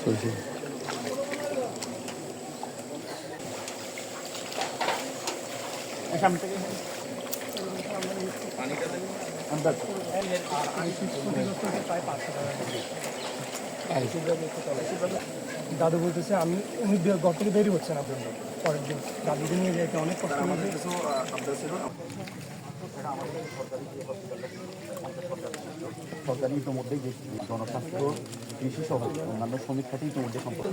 চলছে সামনে থেকে পানিটা দেবেন আর আইসি দাদু বলতেছে আমি উনি ঘর থেকে বেরিয়ে হচ্ছে না পর্যন্ত পরের দিন। দাদুকে নিয়ে যেতে অনেক কষ্ট কিছু ছিল। সরকারি ইতিমধ্যেই যে জনস্বাস্থ্য কৃষি সহ অন্যান্য শ্রমিক খাতে ইতিমধ্যে সম্পর্ক।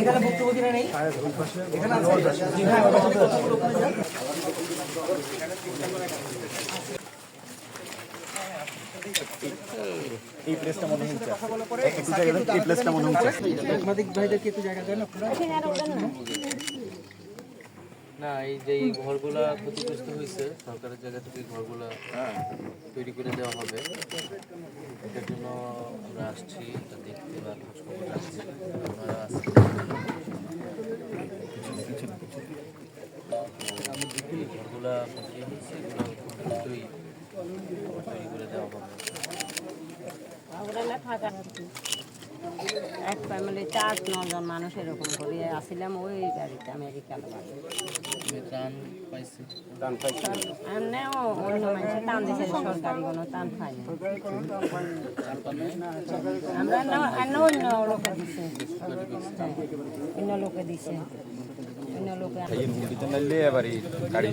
এখানে ভুক্তভোগীরা নেই। এখানে আছে এই প্লেসটা মনে হচ্ছে। একটু জায়গা এই প্লেসটা মনে হচ্ছে। সাংবাদিক ভাইদেরকে একটু জায়গা দেন আপনারা। না এই যে এই ঘরগুলা ক্ষতিগ্রস্ত হয়েছে সরকারের জায়গা থেকে ঘরগুলা তৈরি করে দেওয়া হবে। এটার জন্য আমরা আসছি এটা দেখতে বা খোঁজখবর রাখছি। আপনারা আসছেন ঘরগুলা ক্ষতি হয়েছে এগুলো দ্রুতই আবার তৈরি করে দেওয়া হবে না থাকা এক ফ্যামিলি চার নজন মানুষ এরকম করে। আসছিলাম ওই গাড়িতে আমেরিকান গাড়ি